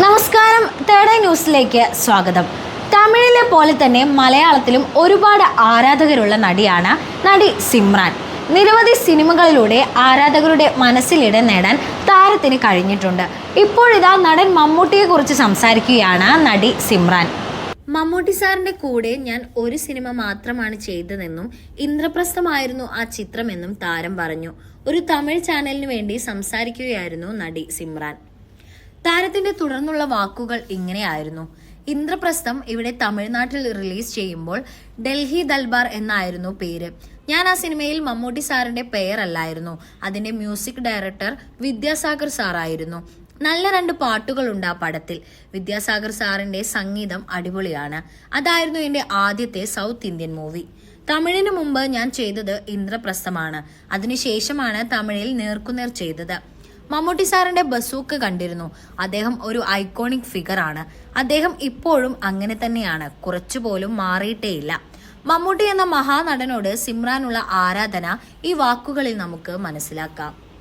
നമസ്കാരം. തേർഡ് ന്യൂസിലേക്ക് സ്വാഗതം. തമിഴിലെ പോലെ തന്നെ മലയാളത്തിലും ഒരുപാട് ആരാധകരുള്ള നടിയാണ് നടി സിമ്രാൻ. നിരവധി സിനിമകളിലൂടെ ആരാധകരുടെ മനസ്സിലിടം നേടാൻ താരത്തിന് കഴിഞ്ഞിട്ടുണ്ട്. ഇപ്പോഴിതാ നടൻ മമ്മൂട്ടിയെക്കുറിച്ച് സംസാരിക്കുകയാണ് നടി സിമ്രാൻ. മമ്മൂട്ടി സാറിന്റെ കൂടെ ഞാൻ ഒരു സിനിമ മാത്രമാണ് ചെയ്തതെന്നും ഇന്ദ്രപ്രസ്ഥമായിരുന്നു ആ ചിത്രമെന്നും താരം പറഞ്ഞു. ഒരു തമിഴ് ചാനലിന് വേണ്ടി സംസാരിക്കുകയായിരുന്നു നടി സിമ്രാൻ. താരത്തിന്റെ തുടർന്നുള്ള വാക്കുകൾ ഇങ്ങനെയായിരുന്നു. ഇന്ദ്രപ്രസ്ഥം ഇവിടെ തമിഴ്നാട്ടിൽ റിലീസ് ചെയ്യുമ്പോൾ ഡൽഹി ദൽബാർ എന്നായിരുന്നു പേര്. ഞാൻ ആ സിനിമയിൽ മമ്മൂട്ടി സാറിന്റെ പേരല്ലായിരുന്നു അതിന്റെ മ്യൂസിക് ഡയറക്ടർ വിദ്യാസാഗർ സാറായിരുന്നു നല്ല രണ്ട് പാട്ടുകളുണ്ട് ആ പടത്തിൽ. വിദ്യാസാഗർ സാറിന്റെ സംഗീതം അടിപൊളിയാണ്. അതായിരുന്നു എന്റെ ആദ്യത്തെ സൗത്ത് ഇന്ത്യൻ മൂവി തമിഴിന് മുമ്പ് ഞാൻ ചെയ്തത് ഇന്ദ്രപ്രസ്ഥമാണ്. അതിനുശേഷമാണ് തമിഴിൽ നേർക്കുനേർ ചെയ്തത്. മമ്മൂട്ടി സാറിന്റെ ബസൂക്ക് കണ്ടിരുന്നു. അദ്ദേഹം ഒരു ഐക്കോണിക് ഫിഗർ ആണ്. അദ്ദേഹം ഇപ്പോഴും അങ്ങനെ തന്നെയാണ്. കുറച്ചുപോലും മാറിയിട്ടേയില്ല. മമ്മൂട്ടി എന്ന മഹാനടനോട് സിമ്രാനുള്ള ആരാധന ഈ വാക്കുകളിൽ നമുക്ക് മനസ്സിലാക്കാം.